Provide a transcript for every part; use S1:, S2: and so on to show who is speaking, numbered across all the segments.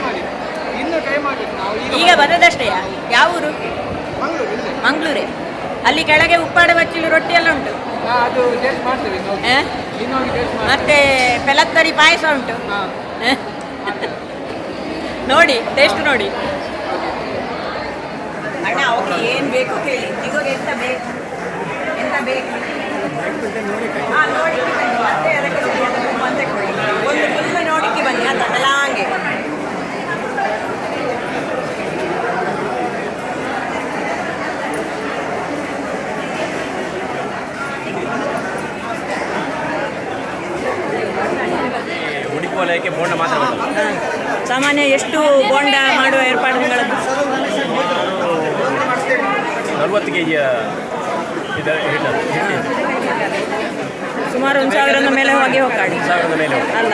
S1: ಮಾಡಿ ಈಗ
S2: ಬಂದದಷ್ಟೇಯಾ ಯಾವ ಊರು
S1: ಮಂಗಳೂರೇ
S2: ಅಲ್ಲಿ ಕೆಳಗೆ ಉಪ್ಪಾಡು ಬಚ್ಚಿಲು ರೊಟ್ಟಿ ಎಲ್ಲ ಉಂಟು ಮತ್ತೆ ಪೆಲತ್ತರಿ ಪಾಯಸ ಉಂಟು ನೋಡಿ ಟೇಸ್ಟ್ ನೋಡಿ ಅಣ್ಣ ಅವ್ರಿಗೆ ಏನು ಬೇಕು ಕೇಳಿ ನಿಮಗೆ ಎಂತ ಬೇಕು ಎಂತ ಬೇಕು ಹಾ, ನೋಡಿ ಬನ್ನಿ. ಮತ್ತೆ ಅದಕ್ಕೆ. ಒಂದು ಫುಲ್ ನೋಡಿಕ್ಕೆ ಬನ್ನಿ ಅಂತ ಹಂಗೆ
S3: ವಲಯಕ್ಕೆ ಬೋಂಡ ಮಾತ್ರ
S2: ಸಾಮಾನ್ಯ ಎಷ್ಟು ಬೋಂಡ ಮಾಡುವ ಏರ್ಪಾಡುಗಳನ್ನು?
S3: ನಲವತ್ತು ಕೆ ಜಿಯ ಇದರ
S2: ಸುಮಾರು ಒಂದು ಸಾವಿರದ ಮೇಲೆ ಹೋಗಿ ಹೋಗಾಡಿ
S3: ಸಾವಿರದ ಮೇಲೆ
S2: ಅಲ್ಲ.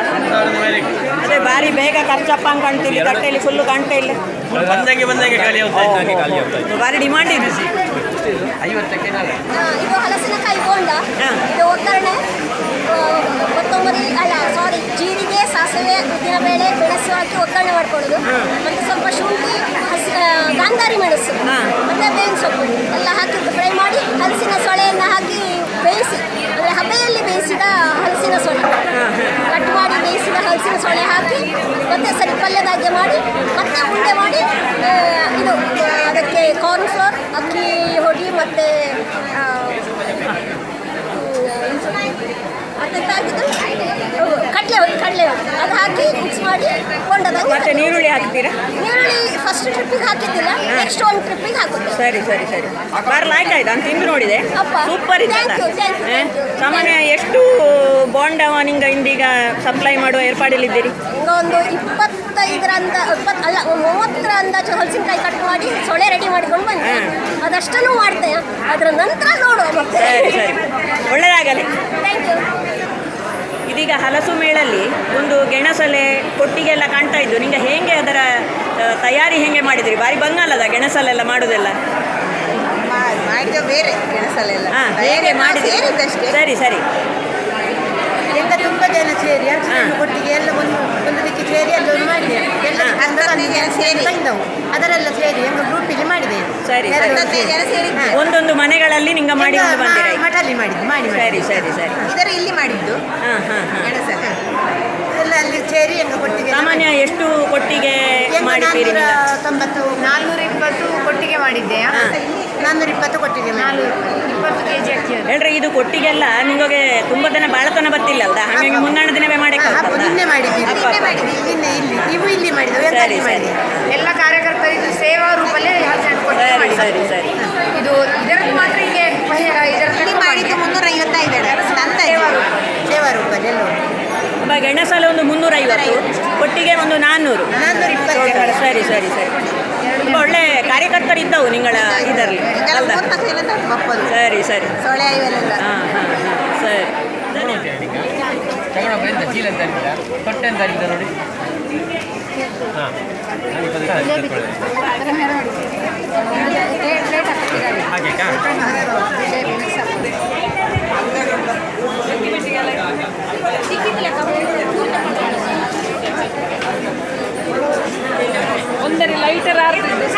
S2: ಅದೇ ಭಾರಿ ಬೇಗ ಖರ್ಚಪ್ಪ ಅಂತ ಕಾಣ್ತೀವಿ. ತಟ್ಟೆಯಲ್ಲಿ ಫುಲ್ಲು ಕಾಣ್ತಾ ಇಲ್ಲ.
S3: ಬಂದಂಗೆ ಬಂದಂಗೆ ಖಾಲಿ ಹೋಗ್ತಾ ಹಂಗೆ ಖಾಲಿ ಹೋಗ್ತಾ ಇತ್ತು.
S2: ಭಾರಿ ಡಿಮಾಂಡ್ ಇದೆ.
S3: ಐವತ್ತಕ್ಕೆ
S4: ಇದು ಹಲಸಿನಕಾಯಿ ಬೋಂಡ.
S2: ಹಾ.
S4: ಇದು ಒಗ್ಗರಣೆ. ಕೊತ್ತಂಬರಿ ಅಲ್ಲ ಸಾರಿ ಜೀರಿಗೆ ಸಾಸಿವೆ ಉದ್ದಿನಬೇಳೆ ಮೆಣಸು ಹಾಕಿ ಒಗ್ಗರಣೆ ಮಾಡ್ಕೊಳ್ಳೋದು. ಮತ್ತೆ ಸ್ವಲ್ಪ ಶುಂಠಿ ಹಸಿ ಗಾಂಧಾರಿ ಮೆಣಸು ಮತ್ತು ಬೇವಿನ ಸೊಪ್ಪು ಎಲ್ಲ ಹಾಕಿ ಫ್ರೈ ಮಾಡಿ ಹಲಸಿನ ಸೊಳೆಯನ್ನು ಹಾಕಿ ಬೇಯಿಸಿ ಅಂದರೆ ಹಬೆಯಲ್ಲಿ ಬೇಯಿಸಿದ ಹಲಸಿನ ಸೊಳೆ. ಕಟ್ ಮಾಡಿ ಬೇಯಿಸಿದ ಹಲಸಿನ ಸೊಳೆ ಹಾಕಿ ಮತ್ತೆ ಸರಿ ಪಲ್ಯದಾಗೆ ಮಾಡಿ ಮತ್ತೆ ಉಂಡೆ ಮಾಡಿ ಇದು ಅದಕ್ಕೆ ಕಾರ್ನ್ ಫ್ಲೋರ್ ಅಕ್ಕಿ ಹೊಡಿ ಮತ್ತೆ ಆ, ಮತ್ತೆ ಎಂತ ಹಾಕಿದ್ದು ಕಡಲೆ ಕಡಲೆ ಅದು ಹಾಕಿ ಮಿಕ್ಸ್ ಮಾಡಿ ಕೊಂಡದಾಗ
S2: ಮತ್ತೆ ನೀರುಳ್ಳಿ ಹಾಕ್ತೀರಾ?
S4: ನೀರುಳ್ಳಿ ಫಸ್ಟ್ ಟ್ರಿಪ್ಪಿಗೆ ಹಾಕಿದ್ದಿಲ್ಲ ನೆಕ್ಸ್ಟ್ ಒಂದು ಟ್ರಿಪ್ಪಿಗೆ ಹಾಕುದು.
S2: ಸರಿ ಸರಿ ಸರಿ. ಬಾರ್ ಲಾಯ್ಕ್ ಆಯ್ತು ನಾನು ತಿಂದು ನೋಡಿದೆ.
S4: ಅಪ್ಪ.
S2: ಸೂಪರ್ ಇದೆ. ಸಾಮಾನ್ಯ ಎಷ್ಟು ಬೋಂಡವ ನಿಂಗ ಇಂದೀಗ ಸಪ್ಲೈ ಮಾಡುವ ಏರ್ಪಾಡಲ್ಲಿದ್ದೀರಿ?
S4: ಒಂದು ಒಂದು ಇಪ್ಪತ್ತೈದರ ಅಂದ ಇಪ್ಪತ್ತು ಅಲ್ಲ ಮೂವತ್ತರ ಅಂದಾಜು ಹಲಸಿನಕಾಯಿ ಕಟ್ ಮಾಡಿ ಸೊಳ್ಳೆ ರೆಡಿ ಮಾಡಿಕೊಂಡು ಬಂದೆ. ಅದಷ್ಟನ್ನು ಮಾಡ್ತೆ ಅದರ ನಂತರ ನೋಡುವ ಮತ್ತೆ.
S2: ಸರಿ ಸರಿ. ಒಳ್ಳೆಯದಾಗಲಿ
S4: ಥ್ಯಾಂಕ್ ಯು
S2: ಇದೀಗ ಹಲಸು ಮೇಳಲ್ಲಿ ಒಂದು ಗೆಣಸಲೆ ಕೊಟ್ಟಿಗೆಲ್ಲ ಕಾಣ್ತಾ ಇದ್ದು ನಿಮಗೆ ಹೇಗೆ ಅದರ ತಯಾರಿ ಹೇಗೆ ಮಾಡಿದ್ರಿ? ಬಾರಿ ಬಂಗಾಲದ ಗೆಣಸಲೆಲ್ಲ ಮಾಡೋದೆಲ್ಲ?
S5: ಮಾಡಿದ ಬೇರೆ ಗೆಣಸಲೆಲ್ಲ.
S2: ಹಾಂ ಹೇಗೆ ಮಾಡಿದ್ರಿ?
S5: ಸೇರಿದ್ದಷ್ಟೇ.
S2: ಸರಿ ಸರಿ.
S5: ಎಲ್ಲ ತುಂಬ ಜನ ಸೇರಿ. ಕೊಟ್ಟಿಗೆ ಎಲ್ಲ ಒಂದು ಒಂದು ದಿಕ್ಕಿ ಸೇರಿ ಒಂದು ಮಾಡಿದೆ. ಎಲ್ಲ ಸೇರಿ. ತಂದವು ಅದರೆಲ್ಲ ಸೇರಿ ಒಂದು ಗ್ರೂಪಿಗೆ ಮಾಡಿದೆ.
S2: ಸರಿ, ಸರಿ. ಒಂದೊಂದು ಮನೆಗಳಲ್ಲಿ ನಿಂಗ
S5: ಮಾಡಿ ಮಠಲ್ಲಿ ಮಾಡಿದ್ದು ಮಾಡಿ ಮಾಡಿ
S2: ಸರಿ ಸರಿ. ಸರಿ
S5: ಇದರ ಇಲ್ಲಿ ಮಾಡಿದ್ದು.
S2: ಹಾಂ ಹಾಂ ಹಾಂ.
S5: ಎಲ್ಲ ಅಲ್ಲಿ ಸೇರಿ ಎಂಗ ಕೊಟ್ಟಿಗೆ
S2: ಸಾಮಾನ್ಯ ಎಷ್ಟು ಕೊಟ್ಟಿಗೆ ಮಾಡಿದ್ದೀರಿ
S5: ತೊಂಬತ್ತು ನಾಲ್ನೂರ ಇಪ್ಪತ್ತು ಕೊಟ್ಟಿಗೆ ಮಾಡಿದ್ದೆ. ನಾನ್ನೂರ ಇಪ್ಪತ್ತು ಕೊಟ್ಟಿದ್ದೀನಿ ಇಪ್ಪತ್ತು ಕೆ ಜಿ ಅಕ್ಕಿ
S2: ಹೇಳ್ರಿ ಇದು ಕೊಟ್ಟಿಗೆಲ್ಲ ನಿಮಗೆ ತುಂಬಾ ದಿನ ಬಾಳತನ ಬರ್ತಿಲ್ಲ ಅಲ್ದ ಹಾಗಾಗಿ ಮುನ್ನಾಣ ದಿನವೇ ಮಾಡಿ
S5: ಹಾ, ಹಬ್ಬ ನಿನ್ನೆ ಮಾಡಿದ್ವಿ
S2: ಅಪ್ಪ,
S5: ನಿನ್ನೆ
S2: ಅಪ್ಪ.
S5: ನಿನ್ನೆ ಇಲ್ಲಿ ನೀವು ಇಲ್ಲಿ
S2: ಸರಿ, ಸರಿ.
S5: ಎಲ್ಲ ಕಾರ್ಯಕರ್ತರಿಗೂ ಇದು ಸೇವಾ ರೂಪಲ್ಲೇ ಕೊಟ್ಟಿಗೆ
S2: ಸರಿ
S5: ಮಾಡಿದ್ದು.
S2: ಸರಿ ಸರಿ.
S5: ಇದು ಇದರಲ್ಲಿ ಮಾತ್ರ ಹೀಗೆ ಮಾಡಿದ್ದು ಮುನ್ನೂರ ಐವತ್ತೈದು ಸೇವಾ ರೂಪ. ಸೇವಾ ರೂಪಲ್ಲಿ ಎಲ್ಲ.
S2: ಒಬ್ಬ ಗೆಣಸಲ್ಲ ಒಂದು ಮುನ್ನೂರ ಐವತ್ತು ಕೊಟ್ಟಿಗೆ ಒಂದು ನಾನ್ನೂರು. ಸರಿ ಸರಿ ಸರಿ. ತುಂಬ ಒಳ್ಳೆ ಕಾರ್ಯಕರ್ತರು ಇದ್ದವು ನಿಂಗಳ ಇದರಲ್ಲಿ ಸರಿ ಸರಿ. ಹಾಂ ಹಾಂ ಹಾಂ. ಸರಿ. ನೋಡಿ?
S1: ತಗೊಂಡ ಎಂತ ಚೀಲ ಅಂತ ಅಲ್ಲಿಲ್ಲ ತೊಟ್ಟೆ ಅಂತ ಅಲ್ಲಿಲ್ಲ ನೋಡಿ
S3: ಹಾಂ ಹಾಗೆ
S6: ಒಂದರಿ ಲೈಟರ್ ಆರ್ತಿದ್ದು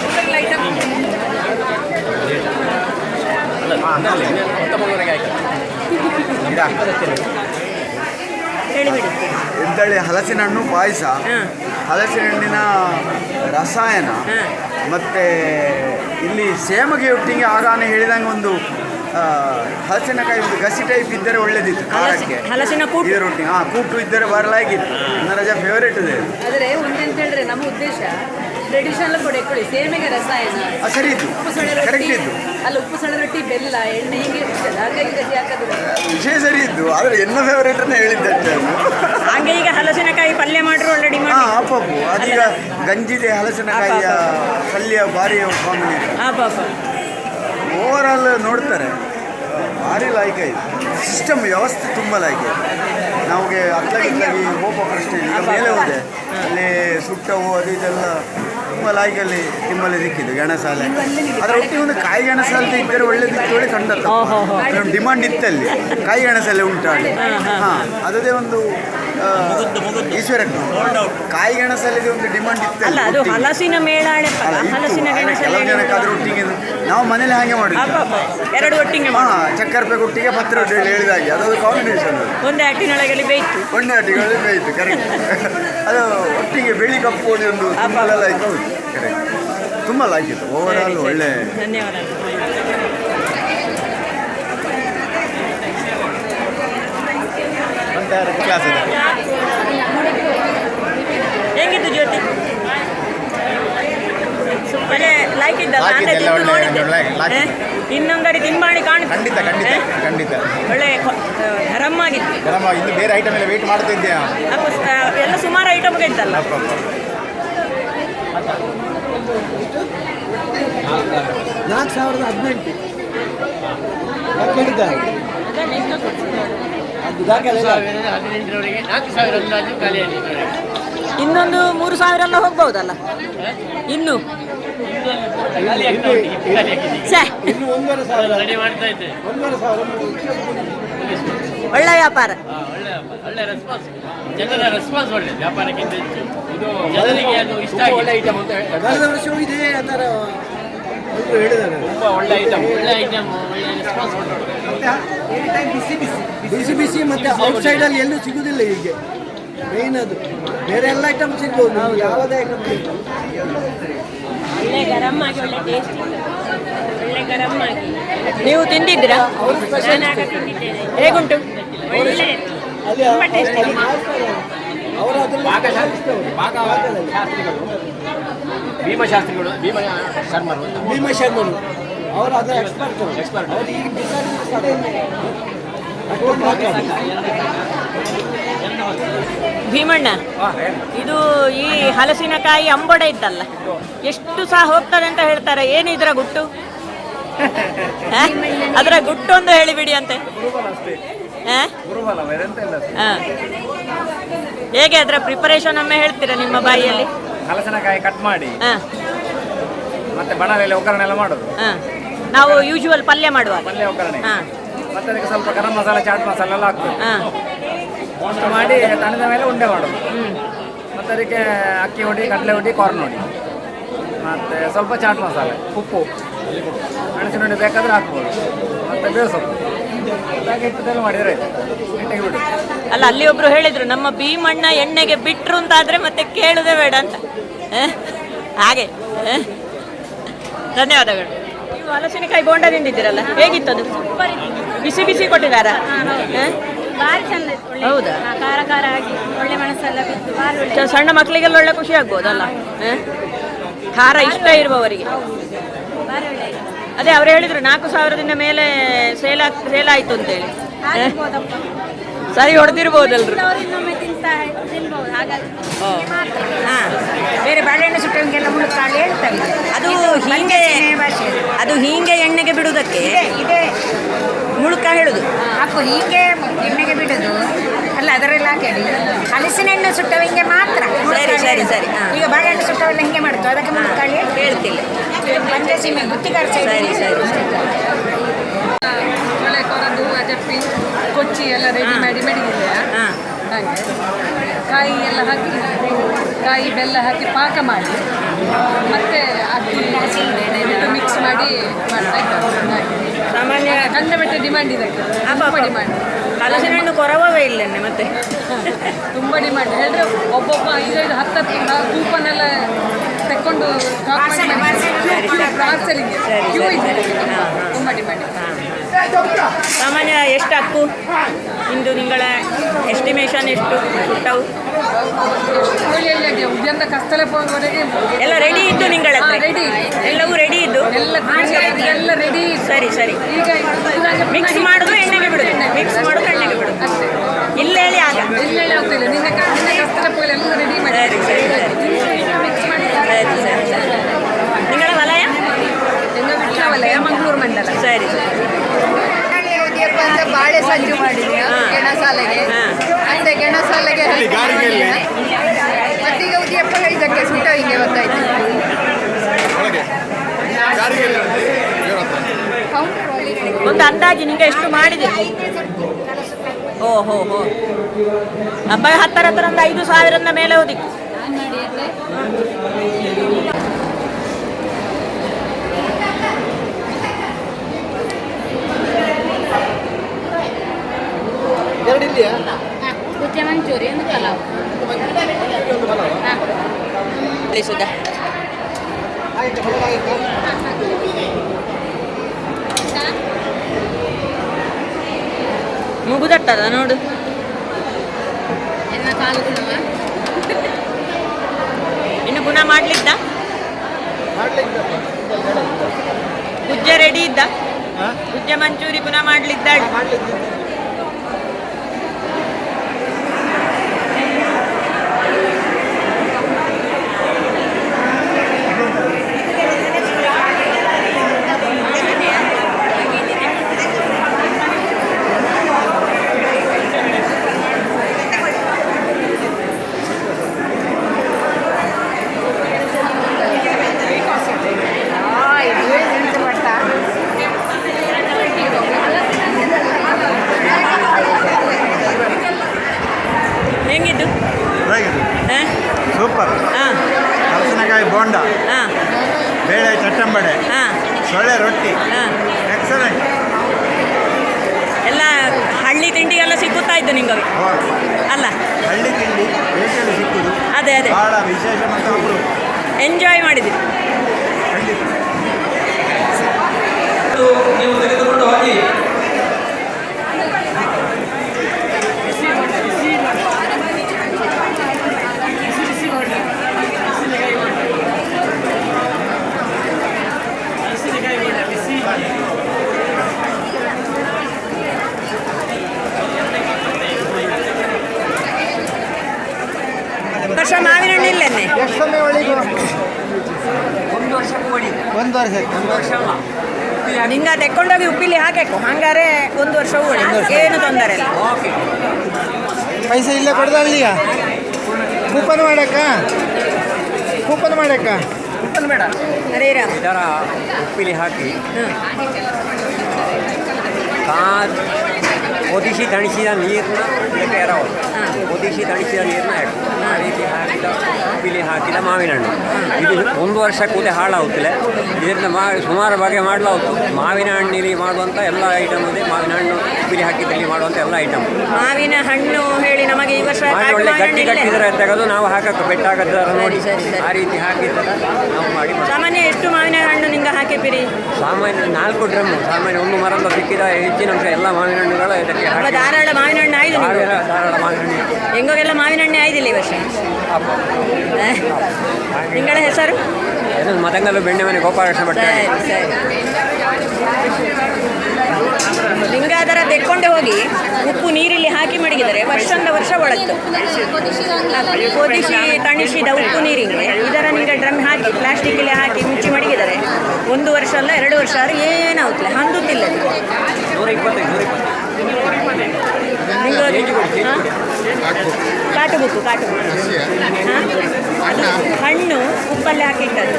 S6: ಒಂದರಿ ಲೈಟರ್
S3: ಅಲ್ಲ ಅದರಲ್ಲಿ ಹತ್ತೊಂಬತ್ತುವರೆಗೆ ಆಯ್ತು.
S2: ಹೇಳಿ ಬಿಡಿ
S7: ಎಂತೇಳಿ ಹಲಸಿನ ಹಣ್ಣು ಪಾಯಸ ಹಲಸಿನ ಹಣ್ಣಿನ ರಸಾಯನ ಮತ್ತು ಇಲ್ಲಿ ಸೇಮಗೆ ಒಟ್ಟಿಗೆ ಆಗಾನೆ ಹೇಳಿದಂಗೆ ಒಂದು ಹಲಸಿನಕಾಯಿ ಒಂದು ಗಸಿ ಟೈಪ್ ಇದ್ದರೆ ಒಳ್ಳೇದಿತ್ತು ಖಾರಕ್ಕೆ.
S2: ಹಲಸಿನ ಕೂಟು.
S7: ಇದರೊಟ್ಟಿಗೆ ಹಾಂ ಕೂಟು ಇದ್ದರೆ ಬರಲಾಗಿತ್ತು. ನನ್ನ ರಜಾ ಫೇವ್ರೇಟ್ ಇದೆ.
S6: ಆದರೆ ಒಂದೆಂತ ಹೇಳಿದ್ರೆ ನಮ್ಮ ಉದ್ದೇಶ ಟ್ರೆಡಿಷನಲ್ ಕೊಡೆ ಕೊಡಿ ಸೇಮಿಗೆ ರಸಾಯನ
S7: ಆ, ಸರಿ ಇತ್ತು
S6: ಉಪ್ಪು
S7: ಕರೆಕ್ಟ್
S6: ರೊಟ್ಟಿ. ಅಲ್ಲ ಉಪ್ಪು ಸೊಳ್ಳೆ ರೊಟ್ಟಿ ಬೆಲ್ಲ ಎಣ್ಣೆ ಹೀಗೆ ಇರ್ತದೆ ಹಾಗಾಗಿ ಗಸಿ ಹಾಕೋದು.
S7: ವಿಷಯ ಸರಿ ಇದ್ದು ಆದರೆ ಎನ್ನ ಫೇವರೇಟ್ ಅಂತ ಹೇಳಿದ್ದೆ.
S2: ಹಾಗೆ ಈಗ ಹಲಸಿನಕಾಯಿ ಪಲ್ಯ ಮಾಡ್ರು ಆಲ್ರೆಡಿ ಮಾಡಿ
S7: ಅಪ್ಪಪ್ಪು ಅದೀಗ ಗಂಜಿದೆ ಹಲಸಿನಕಾಯಿಯ ಪಲ್ಯ ಭಾರಿ ಕಾಂಬಿನೇಷನ್
S2: ಹಾಂ ಪಾಪ
S7: ಓವರಾಲ್ ನೋಡ್ತಾರೆ ಭಾರಿ ಲಾಯ್ಕ ಇದೆ. ಸಿಸ್ಟಮ್ ವ್ಯವಸ್ಥೆ ತುಂಬ ಲಾಯ್ಕ ಇದೆ. ನಮಗೆ ಅತ್ಲಾಗಿ ಹೋಗೋ ಪ್ರಶ್ನೆ ಮೇಲೆ ಹೋದೆ. ಅಲ್ಲಿ ಸುಟ್ಟವು ಅದು ಇದೆಲ್ಲ. ತುಂಬ ಲಾಯ್ಕಲ್ಲಿ ನಿಮ್ಮಲ್ಲಿ ಸಿಕ್ಕಿದ್ದು ಗೆಣಸಾಲೆ ಅದರ ಒಟ್ಟಿಗೆ ಒಂದು ಕಾಯಿ ಗೆಣಸಾಲೆ ಇದ್ದರೆ ಒಳ್ಳೇದಿತ್ತು ಹೇಳಿ ಕಂಡದ್ದು ಡಿಮಾಂಡ್ ಇತ್ತಲ್ಲಿ. ಕಾಯಿ ಗೆಣಸಲ್ಲೇ ಉಂಟಾಡಿ ಹಾಂ ಅದೇ ಒಂದು ಈಶ್ವರಕ್ಕೆ ಈಶ್ವರ ಕಾಯಿ ಗೆಣಸಲ್ಲಿ ಒಂದು ಡಿಮಾಂಡ್ ಇತ್ತು
S2: ಅಲ್ಲ ಅದು ಹಲಸಿನ ಮೇಳಾಳೆ
S7: ಅಲ್ಲ,
S2: ಹಲಸಿನ ಗೆಣಸಲ್ಲಿ
S7: ಕೆಲವು ಜನಕ್ಕೆ ಅದ್ರ ಒಟ್ಟಿಗೆ ನಾವು ಮನೇಲಿ ಹಾಗೆ ಮಾಡಿದ್ವಿ.
S2: ಎರಡು ಒಟ್ಟಿಗೆ
S7: ಹಾ ಚಕ್ಕರ್ಪೆ ಒಟ್ಟಿಗೆ ಪತ್ರ ಒಟ್ಟಿಗೆ ಹೇಳಿದ ಹೇಳಿದಾಗೆ ಅದೊಂದು ಕಾಂಬಿನೇಷನ್
S2: ಒಂದೇ ಅಟ್ಟಿನೊಳಗಲ್ಲಿ ಬೇಯ್ತು
S7: ಒಂದೇ ಅಟ್ಟಿಗಳು ಬೇಯಿತು ಕರೆಕ್ಟ್ ಅದು ಒಟ್ಟಿಗೆ ಬಿಳಿ ಕಪ್ಪು ಒಂದು ತುಂಬ ಲೈಕ್ ಹೌದು ಕರೆಕ್ಟ್ ತುಂಬ ಲೈಕ್ ಇತ್ತು ಓವರ್ ಆಲ್ ಒಳ್ಳೆ
S2: ಧನ್ಯವಾದ
S3: ಕ್ಲಾಸ್ ಇದೆ
S2: ಹೇಗಿತ್ತು ಜ್ಯೋತಿ ಒಳ್ಳೆ ಲೈಕ್ ಇದ್ದ
S3: Like
S2: ನಾನೇ
S3: ತಿನ್ಬಾಣಿ
S2: ತಿಂದು ನೋಡಿದ್ದೆ. ಇನ್ನೊಂದಡಿ ಕಾಣ್ತು
S3: ಖಂಡಿತ ಖಂಡಿತ? ಖಂಡಿತ.
S2: ಒಳ್ಳೆ ಗರಮ್ ಆಗಿತ್ತು.
S3: ಗರಮ ಇನ್ನು ಬೇರೆ ಐಟಮ್ ಎಲ್ಲ
S2: ವೇಟ್ ಮಾಡ್ತಿದ್ದೆ ಎಲ್ಲ ಸುಮಾರು ಐಟಮ್ಗೆ ಇತ್ತಲ್ಲ.
S8: ನಾಲ್ಕು ಸಾವಿರದ ಹದಿನೆಂಟು.
S2: ಇನ್ನೊಂದು ಮೂರು ಸಾವಿರ ಎಲ್ಲ ಹೋಗ್ಬಹುದಲ್ಲ? ಇನ್ನು? ಒಳ್ಳೆ ವ್ಯಾಪಾರ.
S9: ಒಳ್ಳೆ ಒಳ್ಳೆ ರೆಸ್ಪಾನ್ಸ್ ಜನರ ರೆಸ್ಪಾನ್ಸ್ ಒಳ್ಳೆ. ವ್ಯಾಪಾರಕ್ಕಿಂತ ಹೆಚ್ಚು. ಇದು ಜನರಿಗೆ ಅದು ಇಷ್ಟ ಒಳ್ಳೆ ಐಟಮ್ ಅಂತ
S8: ಇದೇ
S9: ತುಂಬಾ ಒಳ್ಳೆ ಐಟಮ್ ಒಳ್ಳೆ ಐಟಮ್ ಒಳ್ಳೆ ರೆಸ್ಪಾನ್ಸ್ ಉಂಟು
S8: ಬಿಸಿ ಬಿಸಿ ಮತ್ತೆ ಔಟ್ಸೈಡಲ್ಲಿ ಎಲ್ಲೂ ಸಿಗುದಿಲ್ಲ ಹೀಗೆ. ಮೇನ್ ಅದು. ಬೇರೆ ಎಲ್ಲ ಐಟಮ್ ಸಿಗ್ಬೋದು. ನಾವು ಯಾವುದೇ ಐಟಮ್
S2: ಒಳ್ಳೆ ಗರಂ ಆಗಿ ಒಳ್ಳೆ ಟೇಸ್ಟ್ ಒಳ್ಳೆ ಗರಂ ಆಗಿ. ನೀವು ತಿಂದಿದ್ದೀರಾ? ಹೇಗುಂಟು? ಒಳ್ಳೆ
S8: ಅಲ್ಲಿ ಅಲ್ಲಿ ಮಾಡ್ತಾರೆ. ಅವರು ಅದರಲ್ಲಿ
S3: ಶಾಸ್ತ್ರಿಗಳು ಭೀಮಶಾಸ್ತ್ರಿಗಳು ಭೀಮ ಶರ್ಮರು.
S8: ಭೀಮ ಶರ್ಮರು ಅವರು ಅದರ ಎಕ್ಸ್ಪರ್ಟ್
S3: ಎಕ್ಸ್ಪರ್ಟ್
S8: ಅವ್ರು ಈಗ
S2: ಭೀಮಣ್ಣ ಇದು ಈ ಹಲಸಿನಕಾಯಿ ಅಂಬೊಡೆ ಇದ್ದಲ್ಲ ಎಷ್ಟು ಸಹ ಹೋಗ್ತದೆ ಅಂತ ಹೇಳ್ತಾರೆ ಏನು ಇದರ ಗುಟ್ಟು? ಅದರ ಗುಟ್ಟು ಒಂದು ಹೇಳಿಬಿಡಿ ಅಂತೆ. ಹೇಗೆ ಅದರ ಪ್ರಿಪರೇಷನ್ ಒಮ್ಮೆ ಹೇಳ್ತೀರಾ ನಿಮ್ಮ ಬಾಯಿಯಲ್ಲಿ?
S3: ಹಲಸಿನಕಾಯಿ ಕಟ್ ಮಾಡಿ. ಮತ್ತೆ ಬಣಲೆಲ್ಲ ಒಗ್ಗರಣೆ ಎಲ್ಲ ಮಾಡೋದು
S2: ನಾವು ಯೂಶುವಲ್ ಪಲ್ಯ ಮಾಡುವ
S3: ಪಲ್ಯ ಒಗ್ಗರಣೆ.
S2: ಹಾ.
S3: ಮತ್ತೆ ಅದಕ್ಕೆ ಸ್ವಲ್ಪ ಗರಂ ಮಸಾಲ ಚಾಟ್ ಮಸಾಲ ಎಲ್ಲ ಹಾಕ್ತದೆ
S2: ಹಾ.
S3: ಅಷ್ಟು ಮಾಡಿ ತಣ್ಣದ ಮೇಲೆ ಉಂಡೆ ಮಾಡೋದು. ಮತ್ತೆ ಅದಕ್ಕೆ ಅಕ್ಕಿ ಹೊಡಿ ಕಡಲೆ ಹೊಡಿ ಕಾರ್ನ್ ಹೊಡಿ. ಮತ್ತೆ ಸ್ವಲ್ಪ ಚಾಟ್ ಮಸಾಲೆ ಉಪ್ಪು. ಮೆಣಸಿನ ಹುಡಿ ಬೇಕಾದ್ರೆ ಹಾಕ್ಬೋದು. ಮತ್ತೆ ಬೇವು ಸೊಪ್ಪು ಹಾಗೆ ಇಟ್ಟದೆಲ್ಲ ಮಾಡಿದ್ರೆ ಬಿಡು.
S2: ಅಲ್ಲ ಅಲ್ಲಿ ಒಬ್ರು ಹೇಳಿದ್ರು ನಮ್ಮ ಭೀಮಣ್ಣ ಎಣ್ಣೆಗೆ ಬಿಟ್ರು ಅಂತಾದ್ರೆ ಮತ್ತೆ ಕೇಳುದೇ ಬೇಡ ಅಂತ. ಹಾಗೆ. ಧನ್ಯವಾದಗಳು. ಹಲಸಿನಕಾಯಿ ಬೋಂಡ ತಿಂದಿದ್ದೀರಲ್ಲ ಹೇಗಿತ್ತು ಅದು? ಬಿಸಿ ಬಿಸಿ ಕೊಟ್ಟಿದ್ದಾರಾ?
S10: ಭಾರಿ ಚಂದ ಒಳ್ಳೆ
S2: ಹೌದಾ?
S10: ಖಾರ ಖಾರ ಆಗಿ ಒಳ್ಳೆ ಮೆಣಸೆಲ್ಲ ಬಿದ್ದು ಭಾರಿ ಒಳ್ಳೆ
S2: ಸಣ್ಣ ಮಕ್ಕಳಿಗೆಲ್ಲ ಒಳ್ಳೆ ಖುಷಿ ಆಗ್ಬೋದಲ್ಲ? ಖಾರ ಇಷ್ಟ ಇರುವವರಿಗೆ.
S10: ಭಾರಿ ಒಳ್ಳೆ
S2: ಅದೇ ಅವ್ರು ಹೇಳಿದ್ರು ನಾಲ್ಕು ಸಾವಿರದಿಂದ ಮೇಲೆ ಸೇಲ್ ಸೇಲ್ ಆಯ್ತು ಅಂತೇಳಿ. ಸರಿ ಹೊಡೆದಿರ್ಬೋದಲ್ರಿ.
S10: ಇನ್ನೊಮ್ಮೆ ತಿಂತಾ ತಿನ್ಬಹುದು ಹಾಗಾಗಿ ಮಾತ್ರ
S11: ಬೇರೆ ಬಾಳೆಹಣ್ಣು ಸುಟ್ಟಂಗೆಲ್ಲ ಮುಳುಕಾಳು ಹೇಳ್ತಾರೆ.
S2: ಅದು ಹೀಗೆ ಅದು ಹೀಗೆ ಎಣ್ಣೆಗೆ ಬಿಡುವುದಕ್ಕೆ
S11: ಇದೇ
S2: ಮುಳುಕ ಹೇಳುದು.
S11: ಹಾಕು ಹೀಗೆ ಎಣ್ಣೆಗೆ ಬಿಡುದು. ಅಲ್ಲ ಅದರೆಲ್ಲ ಹಾಕಿ ಹಲಸಿನ ಎಣ್ಣೆ ಸುಟ್ಟವಂಗೆ ಮಾತ್ರ
S2: ಸರಿ, ಸರಿ, ಸರಿ,
S11: ಈಗ ಬಾಳೆಹಣ್ಣು ಸುಟ್ಟವೆಲ್ಲ ಹಿಂಗೆ ಮಾಡ್ತು ಅದಕ್ಕೆ ಮುಳುಕಾಳಿ
S2: ಹೇಳ್ತಿಲ್ಲ.
S11: ಪಂಚ ಸೀಮೆ ಗುತ್ತಿಗಾರ
S2: ಸರಿ ಸರಿ
S6: ಕೊಚ್ಚಿ ಎಲ್ಲ ರೆಡಿ ಮಾಡಿ ಮಡಗಿದೆಯಾ
S2: ಹಾ.
S6: ಹಾಗೆ. ಕಾಯಿ ಎಲ್ಲ ಹಾಕಿ ಕಾಯಿ ಬೆಲ್ಲ ಹಾಕಿ ಪಾಕ ಮಾಡಿ. ಮತ್ತೆ ಅಕ್ಕಿ ಮಿಕ್ಸ್ ಮಾಡಿ ಮಾಡ್ತಾ ಇದ್ದಾರೆ ಹಾಗೆ.
S2: ಸಾಮಾನ್ಯ
S6: ಕಂಡ ಬೆಟ್ಟ ಡಿಮಾಂಡ್ ಇದಕ್ಕೆ? ತುಂಬ
S2: ಹಲಸಿನ ಕೊರವೇ ಇಲ್ಲ ಮತ್ತೆ.
S6: ತುಂಬ ಡಿಮ್ಯಾಂಡ್ ಹೇಳಿದ್ರೆ ಒಬ್ಬೊಬ್ಬ ಐದೈದು ಹತ್ತತ್ತು ಕೂಪನ್ ಎಲ್ಲ ತಕ್ಕೊಂಡು ಪಾರ್ಸಲಿಗೆ. ಕ್ಯೂ ಇದೆ. ತುಂಬ ಡಿಮಾಂಡ್
S2: ಸಾಮಾನ್ಯ ಎಷ್ಟು ಹಕ್ಕು ಇಂದು ನಿಂಗಳ ಎಸ್ಟಿಮೇಷನ್ ಎಷ್ಟು
S6: ಹೋಗುವವರೆಗೆ
S2: ಎಲ್ಲ ರೆಡಿ ಇದ್ದು ನಿಂಗಳ?
S6: ರೆಡಿ
S2: ಎಲ್ಲವೂ ರೆಡಿ ಇದ್ದು?
S6: ಎಲ್ಲ ರೆಡಿ
S2: ಸರಿ ಸರಿ. ಮಿಕ್ಸ್ ಮಾಡುದು ಎಣ್ಣೆಗೆ ಬಿಡುದು. ಮಿಕ್ಸ್ ಮಾಡುದು ಎಣ್ಣೆಗೆ ಬಿಡುದು.
S6: ಅಷ್ಟೇ.
S2: ಇಲ್ಲ ಹೇಳಿ ಆಗ.
S6: ಆಗ್ತಿಲ್ಲ. ನಿನ್ನೆ ಎಲ್ಲ ರೆಡಿ ಮಾಡಿ.
S2: ಸರಿ ಸರಿ ಸರಿ ಸರಿ.
S6: ಮಂಗಳೂರು ಮಂಡಲ
S2: ಸರಿ
S11: ಬಾಳೆ ಸಜ್ಜು ಮಾಡಿದ್ಯಾ? ಗೆಣಸಾಲೆಗೆ ಅಂದ್ರೆ ಗೆಣಸಾಲೆಗೆ ಮತ್ತೀಗ ಉದ್ಯಪ್ಪ ಇದಕ್ಕೆ ಸುಟ್ಟ ಹಿಂಗೆ ಗೊತ್ತಾಯ್ತು.
S2: ಒಂದು ಅಂದಾಜು ನಿಂಗೆ ಎಷ್ಟು ಮಾಡಿದೆ? ಓ ಹೋ. ಹೋ ಹಬ್ಬ ಹತ್ತರ ಹತ್ರ ಒಂದು ಐದು ಸಾವಿರದ ಮೇಲೆ ಹೋದಿಕ್ಕು
S8: ಎರಡು ಇದೆಯಾ
S5: ಕುಚ್ಚೆ ಮಂಚೂರಿ ಒಂದು ಪಲಾವ್.
S2: ಸುಧಾ.
S8: ಆಯ್ತು ಹೊರಗೆ ಆಯ್ತು
S2: ಮುಗುದಟ್ಟದ ನೋಡು.
S5: ಎನ್ನ ಕಾಲು ಗುಣವ
S2: ಇನ್ನು ಗುಣ ಮಾಡ್ಲಿದ್ದ?
S8: ಮಾಡ್ಲಿಕ್ಕೆ
S2: ಗುಜ್ಜೆ ರೆಡಿ ಇದ್ದ? ಗುಜ್ಜೆ ಮಂಚೂರಿ ಗುಣ ಮಾಡ್ಲಿದ್ದ
S8: ಮಾಡ್ಲಿಕ್ಕೆ
S2: ಹೆಂಗಿದ್ದು ಹಾ?
S7: ಸೂಪರ್
S2: ಹಾ
S7: ಹಲಸಿನಕಾಯಿ ಬೋಂಡ
S2: ಹಾ
S7: ಬೇಳೆ ಚಟ್ಟಂಬಡೆ
S2: ಹಾ
S7: ಸೊಳ್ಳೆ ರೊಟ್ಟಿ
S2: ಹಾ
S7: ಎಕ್ಸಲೆಂಟ್
S2: ಎಲ್ಲ ಹಳ್ಳಿ ಇದ್ದು ನಿಂಗೆ ಅಲ್ಲ.
S7: ಹಳ್ಳಿ ತಿಂಡಿ ಸಿಕ್ಕುದು.
S2: ಅದೇ ಅದೇ.
S7: ಬಹಳ ವಿಶೇಷ ಮತ್ತು ಅಪರೂಪ
S2: ಎಂಜಾಯ್ ಮಾಡಿದ್ರಿ.
S7: ಖಂಡಿತ.
S12: ನೀವು ತೆಗೆದುಕೊಂಡು ಹೋಗಿ
S2: ವರ್ಷ ಮಾವಿನ ಹಣ್ಣು ಇಲ್ಲ
S8: ಎಷ್ಟು ಸಮಯ ಒಳಗೆ ಒಂದು ವರ್ಷ
S2: ನಿಂಗ ತೆಕ್ಕೊಂಡೋಗಿ ಉಪ್ಪಿಲಿ ಹಾಕಬೇಕು. ಹಂಗಾರೆ ಒಂದು ವರ್ಷ ಓಡಿ ಏನು ತೊಂದರೆ ಇಲ್ಲ.
S8: ಪೈಸೆ ಇಲ್ಲ ಕೊಡ್ದಲ್ಲಿಯ ಕೂಪನ್ ಮಾಡಕ್ಕ? ಕೂಪನ್ ಮಾಡಕ್ಕ? ಕೂಪನ್ ಮಾಡಕ್ಕ
S2: ಅರೇ ರಾಮ್
S1: ಇದರ ಉಪ್ಪಿಲಿ ಹಾಕಿ. ಕಾ ಒದಿಸಿ ತಣಿಸಿದ ನೀರನ್ನ ಇದಕ್ಕೆ ಎರವು ಒದಿಸಿ ತಣಿಸಿದ ನೀರನ್ನ ಹಾಕಿ. ಆ ರೀತಿ ಹಾಕಿದ ಉಪ್ಪಿಲಿ ಹಾಕಿದ ಮಾವಿನ ಹಣ್ಣು ಇದು ಒಂದು ವರ್ಷ ಕೂತೆ ಹಾಳಾಗುತ್ತಿಲ್ಲ. ಇದರಿಂದ ಮಾ ಸುಮಾರು ಬಗೆ ಮಾಡಲಾಗುತ್ತು. ಮಾವಿನ ಹಣ್ಣಿಲಿ ಮಾಡುವಂಥ ಎಲ್ಲ ಐಟಮ್ ಇದೆ ಮಾವಿನ ಹಣ್ಣು ಉಪ್ಪಿಲಿ ಹಾಕಿದಲ್ಲಿ ಮಾಡುವಂಥ ಎಲ್ಲ ಐಟಮ್
S2: ಮಾವಿನ ಹಣ್ಣು ಹೇಳಿ ನಮಗೆ ಈ ವರ್ಷ
S1: ಒಳ್ಳೆ ಗಟ್ಟಿ ಕಟ್ಟಿದ್ರೆ ತೆಗೆದು ನಾವು ಹಾಕಕ್ಕೆ ಬೆಟ್ಟಾಗದ ನೋಡಿ. ಆ ರೀತಿ ಹಾಕಿದ್ದರ ನಾವು ಮಾಡಿ
S2: ಸಾಮಾನ್ಯ ಎಷ್ಟು ಮಾವಿನ ಹಣ್ಣು ನಿಂಗ ಹಾಕಿಪಿರಿ
S1: ಸಾಮಾನ್ಯ ನಾಲ್ಕು ಡ್ರಮ್ ಸಾಮಾನ್ಯ ಒಂದು ಮರದ ಸಿಕ್ಕಿದ ಹೆಚ್ಚಿನ ಅಂಶ ಎಲ್ಲ ಮಾವಿನ ಹಣ್ಣುಗಳು ಇದಕ್ಕೆ
S2: ಅಪ್ಪ
S1: ಹಾಕಿ
S2: ಧಾರಾಳ ಮಾವಿನ ಹಣ್ಣು ಆಯ್ತು ನಿಂಗೆ
S1: ಸಾವಿರ ಧಾರಾಳ ಮಾವಿನ ಹಣ್ಣು
S2: ಹೆಂಗೋಗೆಲ್ಲ ಮಾವಿನ ಹಣ್ಣೆ ಆಯ್ದಿಲ್ಲ ಈ ವರ್ಷ? ಹ? ನಿಂಗಳ ಹೆಸರು?
S1: ಇದು ಮತಂಗಲ್ಲು ಬೆಣ್ಣೆ ಮನೆ ಗೋಪಾಲಕೃಷ್ಣ ಭಟ್
S2: ಸರಿ ಸರಿ. ನಿಂಗ ಅದರ ತೆಕ್ಕೊಂಡೆ ಹೋಗಿ ಉಪ್ಪು ನೀರಿಲ್ಲಿ ಹಾಕಿ ಮಡಗಿದರೆ ವರ್ಷದಿಂದ ವರ್ಷ ಒಳತ್ತು. ಕೊದಿಸಿ ತಣಿಸಿದ ಉಪ್ಪು ನೀರಿಗೆ ಇದರ ನೀರ ಡ್ರಮ್ ಹಾಕಿ ಪ್ಲಾಸ್ಟಿಕ್ಕಲ್ಲಿ ಹಾಕಿ ಮುಚ್ಚಿ ಮಡಗಿದರೆ ಒಂದು ವರ್ಷ ಅಲ್ಲ ಎರಡು ವರ್ಷ ಆದ್ರೆ ಏನಾಗುತ್ತಿಲ್ಲ ಹಂದುತ್ತಿಲ್ಲ? ಕಾಟು ಬುಕ್ಕು ಕಾಟು? ಹಣ್ಣು ಉಪ್ಪಲ್ಲಿ ಹಾಕಿಟ್ಟದ್ದು.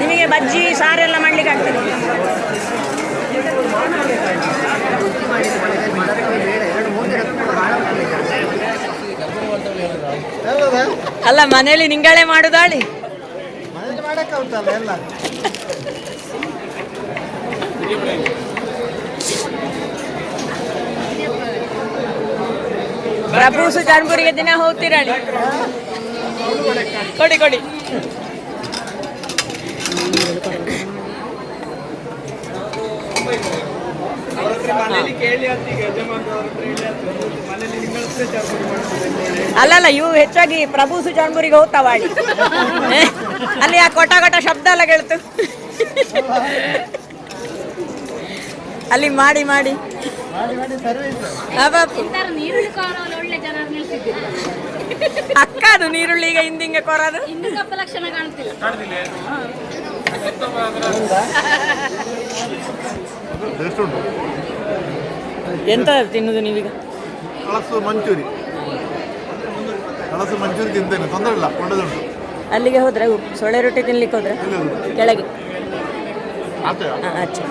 S2: ನಿಮಗೆ ಬಜ್ಜಿ ಸಾರೆಲ್ಲ ಮಾಡ್ಲಿಕ್ಕೆ ಆಗ್ತದೆ ಅಲ್ಲ ಮನೇಲಿ ನಿಂಗಾಳೆ ಮಾಡುದಾಳಿ?
S8: ಎಲ್ಲ
S2: ಪ್ರಭು ಜಾನ್ಪುರಿಗೆ ದಿನ ಹೋಗ್ತೀರಾಳಿ? ಕೊಡಿ ಕೊಡಿ. ಅಲ್ಲಲ್ಲ ಇವು ಹೆಚ್ಚಾಗಿ ಪ್ರಭು ಸುಜಾನ್ಪುರಿಗೆ ಹೋಗ್ತಾವಾಡಿ ಅಲ್ಲಿ ಆ ಕೊಟ ಕೊಟ ಶಬ್ದ ಎಲ್ಲ ಕೇಳ್ತು. ಅಲ್ಲಿ ಮಾಡಿ ಮಾಡಿ. ಅಕ್ಕ ಅದು ನೀರುಳ್ಳಿ ಈಗ ಹಿಂದಿಂಗೆ ಕೊರೋದು?
S5: ಇನ್ನು ಕಪ್ಪ ಲಕ್ಷಣ ಕಾಣ್ತಿಲ್ಲ.
S2: ಎಂತ ತಿನ್ನುದು ನೀವೀಗ?
S7: ಹಳಸು ಮಂಚೂರಿ. ಹಳಸು ಮಂಚೂರಿ ತಿಂತೇನೆ ತೊಂದರೆ ಇಲ್ಲ ಒಳ್ಳೆದುಂಟು.
S2: ಅಲ್ಲಿಗೆ ಹೋದ್ರೆ ಸೊಳ್ಳೆ ರೊಟ್ಟಿ ತಿನ್ಲಿಕ್ಕೆ ಹೋದ್ರೆ? ಕೆಳಗೆ. ಆಚೆ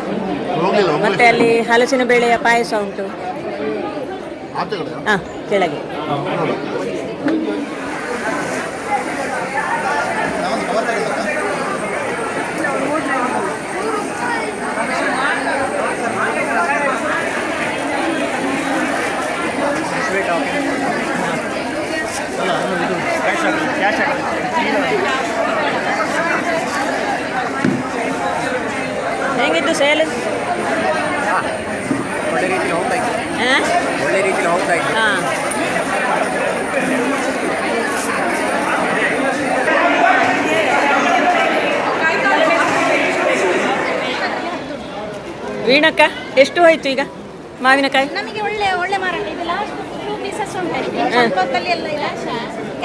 S2: ಮತ್ತೆ ಅಲ್ಲಿ ಹಲಸಿನ ಬೇಳೆಯ ಪಾಯಸ ಉಂಟು. ಹಾ ಕೆಳಗೆ ಹೇಗಿತ್ತು ಸೇಲ್
S1: ಒಳ್ಳೆ ರೀತಿಯಲ್ಲಿ ಹೋಗ್ತಾ ಇತ್ತು
S2: ಹಾ
S1: ಒಳ್ಳೆ ರೀತಿಯಲ್ಲಿ ಹೋಗ್ತಾ ಇತ್ತು
S2: ಹಾ ವೀಣಕ್ಕ ಎಷ್ಟು ಹೋಯ್ತು ಈಗ ಮಾವಿನಕಾಯಿ?
S13: ನಮಗೆ ಒಳ್ಳೆ ಒಳ್ಳೆ ಮಾರಾಟ ಇದೆ. ಲಾಸ್ಟ್ ಟೂ ಪೀಸಸ್ ಉಂಟು ಸ್ವಲ್ಪ ಹೊತ್ತಲ್ಲಿ ಎಲ್ಲ ಇದೆ.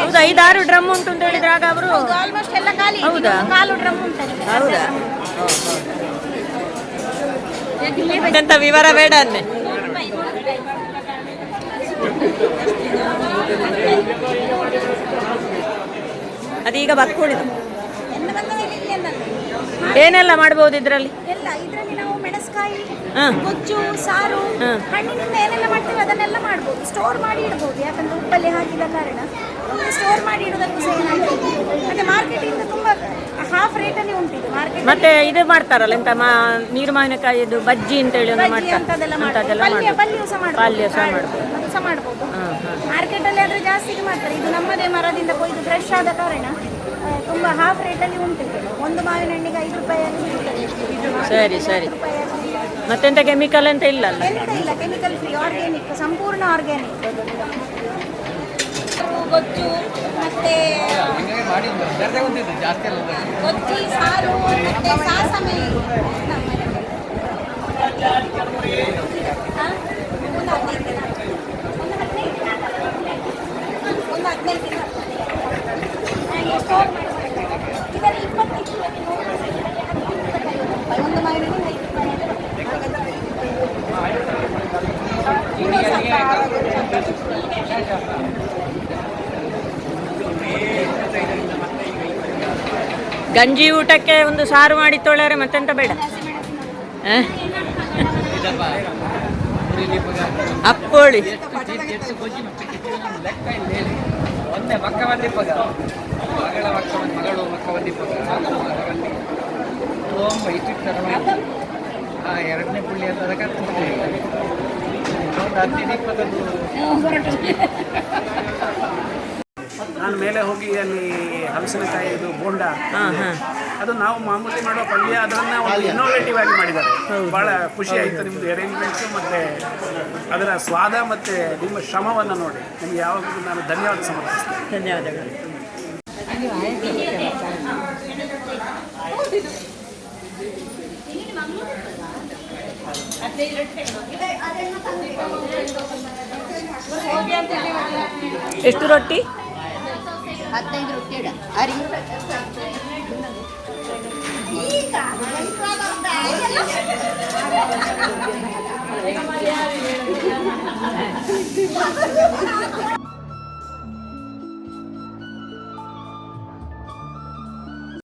S2: ಹೌದು? ಐದಾರು ಡ್ರಮ್ ಉಂಟು ಅಂತ ಹೇಳಿದ್ರೆ ಆಗ ಅವರು
S13: ಹೌದು ಆಲ್ಮೋಸ್ಟ್ ಎಲ್ಲ ಖಾಲಿ ಇದೆ.
S2: ಹೌದಾ?
S13: ಇನ್ನೊಂದು ಕಾಲು ಡ್ರಮ್ ಉಂಟು
S2: ಹೌದಾ? ವಿವರ ಬೇಡ ಅನ್ನೆ ಅದೀಗ
S13: ಇಲ್ಲಿ ಎಂದಲ್ಲ.
S2: ಏನೆಲ್ಲ ಮಾಡ್ಬೋದು ಇದರಲ್ಲಿ?
S13: ಎಲ್ಲ ಇದರಲ್ಲಿ ಮೆಣಸ್ಕಾಯಿ. ಗೊಜ್ಜು ಸಾರು. ಹಣ್ಣಿನಿಂದ ಏನೆಲ್ಲ ಮಾಡ್ತೀವಿ ಅದನ್ನೆಲ್ಲ ಮಾಡ್ಬೋದು. ಸ್ಟೋರ್ ಮಾಡಿ ಇಡ್ಬೋದು ಯಾಕಂದ್ರೆ ಉಪ್ಪಲ್ಲಿ ಹಾಕಿದ ಕಾರಣ. ಸ್ಟೋರ್ ಮಾಡಿ ಇಡೋದಕ್ಕೂ ಸಹ ಏನಾಗ್ತದೆ? ಮತ್ತೆ ಮಾರ್ಕೆಟಿಂದ ತುಂಬಾ ಹಾಫ್ ರೇಟಲ್ಲಿ ಉಂಟಿದೆ ಮಾರ್ಕೆಟ್
S2: ಮತ್ತೆ ಇದು ಮಾಡ್ತಾರಲ್ಲ ಎಂತ ನೀರು ಮಾವಿನಕಾಯಿದು ಬಜ್ಜಿ ಅಂತ ಹೇಳಿ ಒಂದು ಮಾಡ್ತಾರೆ.
S13: ಪಲ್ಯ ಪಲ್ಯ ಸಹ ಮಾಡ್ಬೋದು.
S2: ಪಲ್ಯ ಸಹ ಮಾಡ್ಬೋದು.
S13: ಅದು ಸಹ ಮಾಡ್ಬೋದು. ಮಾರ್ಕೆಟಲ್ಲಿ ಆದ್ರೆ ಜಾಸ್ತಿ ಮಾಡ್ತಾರೆ. ಇದು ನಮ್ಮದೇ ಮರದಿಂದ ಕೊಯ್ದು ಫ್ರೆಶ್ ಆದ ಕಾರಣ ತುಂಬಾ ಹಾಫ್ ರೇಟಲ್ಲಿ ಉಂಟು ಒಂದು ಮಾವಿನ ಹಣ್ಣಿಗೆ ಐದು ರೂಪಾಯಿಯಲ್ಲಿ ಸಿಗ್ತದೆ.
S2: ಸರಿ ಸರಿ. ಮತ್ತೆಂತ ಕೆಮಿಕಲ್ ಅಂತ ಇಲ್ಲ ಅಲ್ಲ
S13: ಎಂತ ಇಲ್ಲ ಕೆಮಿಕಲ್ ಫ್ರೀ ಆರ್ಗ್ಯಾನಿಕ್ ಸಂಪೂರ್ಣ ಆರ್ಗ್ಯಾನಿಕ್ ಗೊಜ್ಜು ಮತ್ತೆ ಗೊಜ್ಜಿ ಸಾರು ಮತ್ತೆ ಸಾಸಮೆ ಹಾ? ಒಂದು ಹದಿನೈದು ದಿನ. ಒಂದು ಹದಿನೈದು ದಿನ ಒಂದು ಹದಿನೈದು ದಿನ ಸ್ಟೋರ್ ಮಾಡಿ ಇದರಲ್ಲಿ ಇಪ್ಪತ್ತೈದು ಒಂದು ಮಾವಿನ ಹಣ್ಣಿಗೆ ಐದು ರೂಪಾಯಿ
S2: ಗಂಜಿ ಊಟಕ್ಕೆ ಒಂದು ಸಾರು ಮಾಡಿ ತೊಳೆಯರೆ ಮತ್ತೆಂತ ಬೇಡ? ಅಪ್ಪೋಳಿ.
S14: ಒಂದೇ ಮಕ್ಕ ಬಂದಿಪ್ಪಗ. ಮಗಳ ಮಕ್ಕ ತುಂಬ ಇಟ್ಟಿರ್ತಾರೆ ಆ ಎರಡನೇ ಪುಳ್ಳಿ ಅಂತದಾಗ ಅದಕ್ಕೆ ಒಂದು ಹದಿನೈದು ಇಪ್ಪತ್ತೊಂದು
S15: ನಾನು ಮೇಲೆ ಹೋಗಿ ಅಲ್ಲಿ ಹಲಸಿನಕಾಯಿ ಇದು ಬೋಂಡ.
S2: ಹಾ, ಹಾ.
S15: ಅದು ನಾವು ಮಾಮೂಲಿ ಮಾಡುವ ಪಲ್ಯ ಅದನ್ನ ಒಂದು ಇನ್ನೋವೇಟಿವ್ ಆಗಿ ಮಾಡಿದ್ದಾರೆ. ಬಹಳ ಖುಷಿ ಆಯಿತು ನಿಮ್ಮದು ಅರೇಂಜ್ಮೆಂಟ್ಸ್ ಮತ್ತೆ ಅದರ ಸ್ವಾದ ಮತ್ತೆ ನಿಮ್ಮ ಶ್ರಮವನ್ನು ನೋಡಿ. ನಿಮ್ಗೆ ಯಾವಾಗಲೂ ನಾನು ಧನ್ಯವಾದ ಸಮರ್ಪಿಸ್ತೇನೆ.
S2: ಧನ್ಯವಾದಗಳು. ಎಷ್ಟು ರೊಟ್ಟಿ?
S5: ಹದಿನೈದು ರೊಟ್ಟಿ ಇಡ ಅರಿ.
S13: ಈಗ